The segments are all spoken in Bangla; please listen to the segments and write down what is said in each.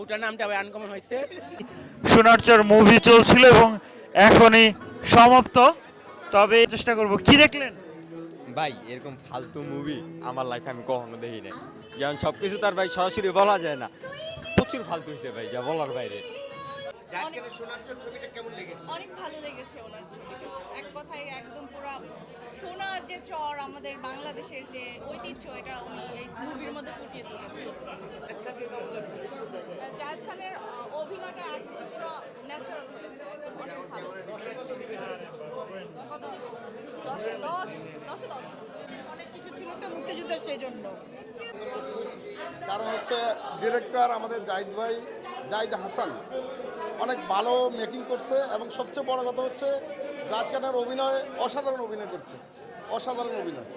ফুটার নামটা আনকমন হয়েছে। সোনারচর মুভি চলছিল এবং এখনই সমাপ্ত। তবে চেষ্টা করব। কি দেখলেন? ভাই এরকম ফালতু মুভি আমার লাইফে আমি কখনো দেখি নাই। যেমন সব কিছু তার ভাই সরাসরি বলা যায় না। প্রচুর ফালতু হয়েছে ভাই যা বলার বাইরে। অনেক ভালো লেগেছে ওনার ছবিটা। এক কথায় একদম পুরো সোনার যে চর আমাদের বাংলাদেশের যে ঐতিহ্য এটা উনি এই মুভির মধ্যে ফুটিয়ে তুলেছেন। জাহেদ খানের অভিনয়টা একদম পুরো ন্যাচারাল হয়েছে। একদম অনেক ভালো কত দিব? দশে দশ দশে দশ। অনেক কিছু ছিল তো মুক্তিযুদ্ধের সেই জন্য। কারণ হচ্ছে ডিরেক্টর আমাদের জাহিদ ভাই জাহিদ হাসান অনেক ভালো মেকিং করছে এবং সবচেয়ে বড় কথা হচ্ছে জাহিদ খানের অভিনয় অসাধারণ অভিনয় করছে। অসাধারণ অভিনয়।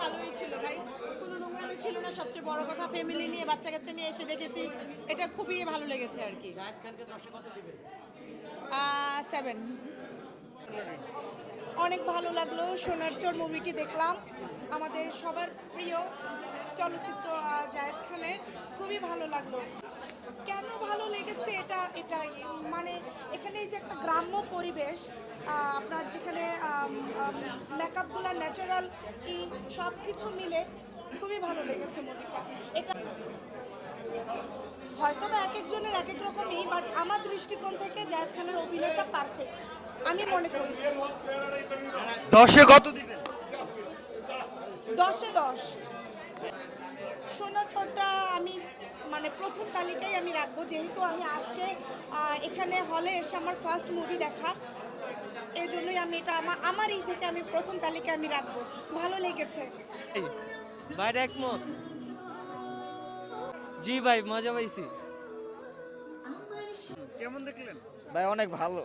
ভালোই ছিল ভাই। কোনো ছিল না সবচেয়ে বড় কথা। ফ্যামিলি নিয়ে বাচ্চা কাচ্চা নিয়ে এসে দেখেছি। এটা খুবই ভালো লেগেছে আর কি। সেভেন অনেক ভালো লাগল সোনার চোর মুভিটি দেখলাম। আমাদের সবার প্রিয় চলচ্চিত্র জায়েদ খানের। খুবই ভালো লাগল। কেন ভালো লেগেছে এটা এটাই। মানে এখানে এই যে একটা গ্রাম্য পরিবেশ আপনার যেখানে মেকআপগুলো ন্যাচারাল ই সব কিছু মিলে খুবই ভালো লেগেছে মুভিটা এটা হয়তো বা এক একজনের এক এক রকমই বাট আমার দৃষ্টিকোণ থেকে জায়েদ খানের অভিনয়টা পারফেক্ট আমি মনে করি। দশে কত দিবেন? দশে দশ। সোনার ঠোঁটটা আমি মানে প্রথম তালিকায় আমি রাখব যেহেতু আমি আজকে এখানে হলে এসে আমার ফার্স্ট মুভি দেখা এই জন্যই আমি এটা আমার আমার এই থেকে আমি প্রথম তালিকায় আমি রাখব। ভালো লেগেছে। ভাইয়ের একমত? জি ভাই মজা পাইছি। কেমন দেখলেন? ভাই অনেক ভালো।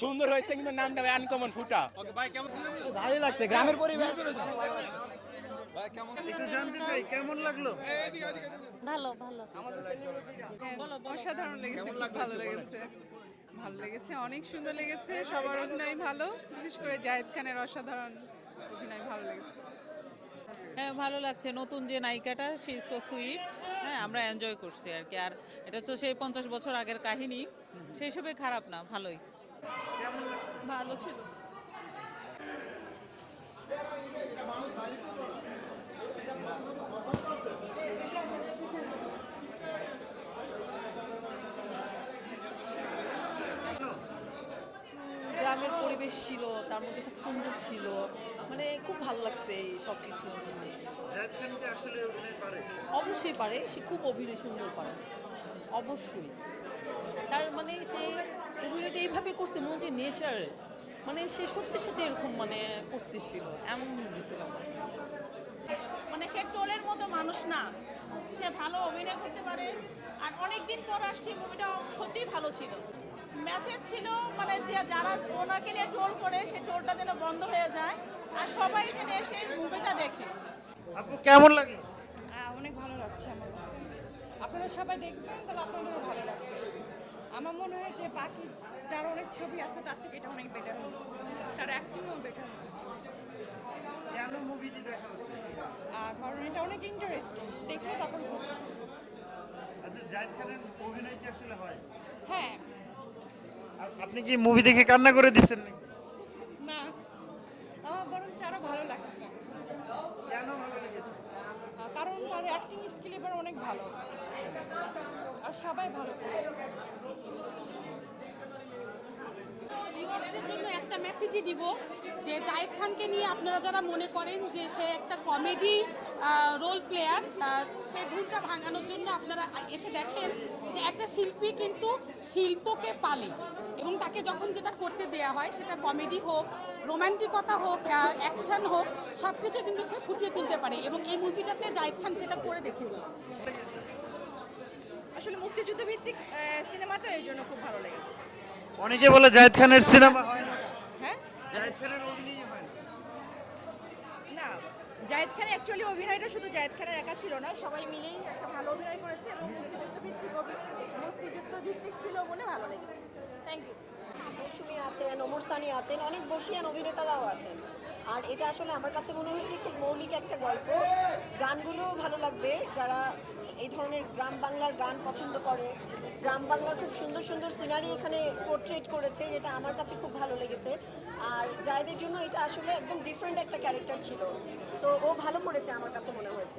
সুন্দর। হয়েছে কিন্তু নামটা আনকমন ফুটা। ভালোই লাগছে গ্রামের পরিবেশ। একটু জানতে চাই কেমন লাগল? ভালো ভালো। অসাধারণ লেগেছে ভালো লেগেছে। ভালো লেগেছে অনেক সুন্দর লেগেছে সবার অভিনয় ভালো বিশেষ করে জায়েদ খানের অসাধারণ অভিনয় ভালো লেগেছে। হ্যাঁ ভালো লাগছে। নতুন যে নায়িকাটা সেই সো সুইট হ্যাঁ আমরা এনজয় করছি আর কি। আর এটা হচ্ছে সেই পঞ্চাশ বছর আগের কাহিনী। সেই হিসেবে খারাপ না ভালোই। ভালো ছিল। গ্রামের পরিবেশ ছিল, তার মধ্যে খুব সুন্দর ছিল। মানে খুব ভালো লাগছে এই সব কিছু অবশ্যই পারে, সে খুব অভিনয় সুন্দর পারে অবশ্যই। তার মানে সে অভিনয়টা এইভাবে করছে, মনে হচ্ছে নেচারাল মানে সে সত্যি সত্যি এরকম মানে করতেছিল, এমন দিছিল মানে সে টোলের মতো মানুষ না। সে ভালো অভিনয় করতে পারে। আর অনেক দিন পর আসছে মুভিটা সত্যিই ভালো ছিল। ম্যাচে ছিল মানে যে যারা ওনাকে নিয়ে টোল করে সেই টোলটা যেন বন্ধ হয়ে যায়। আর সবাই যেন এসে মুভিটা দেখে। আপু কেমন লাগল? অনেক ভালো লাগছে আমার কাছে। আপনারা সবাই দেখবেন তাহলে আপনাদেরও ভালো লাগবে। আমার মনে হয় যে বাকি যার অনেক ছবি আছে তার থেকে এটা অনেক বেটার হয়েছে। তার অ্যাক্টিংও বেটার হয়েছে। কেন মুভিটি দেখা কারণ এটা অনেক ইন্টারেস্টিং দেখলে তখন বুঝবে আচ্ছা জায়েদ খানের অভিনয় কি আসলে হয়? হ্যাঁ আপনি কি মুভি দেখে কান্না করে দিচ্ছেন না। আমার বরং ভালো লাগছে। কারণ তার অ্যাক্টিং স্কিল এবার অনেক ভালো। আর সবাই ভালো করেছে। ভিউয়ার্সদের জন্য একটা মেসেজই দিব যে জায়েদ খানকে নিয়ে আপনারা যারা মনে করেন যে সে একটা কমেডি রোল প্লেয়ার সে ভুলটা ভাঙানোর জন্য আপনারা এসে দেখেন যে একটা শিল্পী কিন্তু শিল্পকে পালে এবং তাকে যখন যেটা করতে দেয়া হয় সেটা কমেডি হোক রোমান্টিকতা হোক অ্যাকশন হোক সব কিছু কিন্তু সে ফুটিয়ে তুলতে পারে এবং এই মুভিটাতে জায়েদ খান সেটা করে দেখিয়েছে। আসলে মুক্তিযুদ্ধ ভিত্তিক সিনেমা তো এই জন্য খুব ভালো লেগেছে। অনেকে বলে জায়েদ খানের সিনেমা হয় না। হ্যাঁ? জায়েদ খানের অভিনয় হয় না। না খান অ্যাকচুয়ালি অভিনয়টা শুধু জায়েদ খানের একা ছিল না সবাই মিলেই একটা ভালো অভিনয় করেছে এবং মুক্তিযুদ্ধ ভিত্তিক মুক্তিযুদ্ধ ভিত্তিক ছিল বলে ভালো লেগেছে। থ্যাংক ইউ মৌসুমী আছেন ওমর সানি আছেন অনেক বর্ষিয়ান অভিনেতারাও আছেন। আর এটা আসলে আমার কাছে মনে হয়েছে খুব মৌলিক একটা গল্প। গানগুলো ভালো লাগবে যারা এই ধরনের গ্রাম বাংলার গান পছন্দ করে গ্রাম বাংলার খুব সুন্দর সুন্দর সিনারি এখানে পোর্ট্রেট করেছে যেটা আমার কাছে খুব ভালো লেগেছে আর জায়দের জন্য এটা আসলে একদম ডিফারেন্ট একটা ক্যারেক্টার ছিল সো ও ভালো করেছে আমার কাছে মনে হয়েছে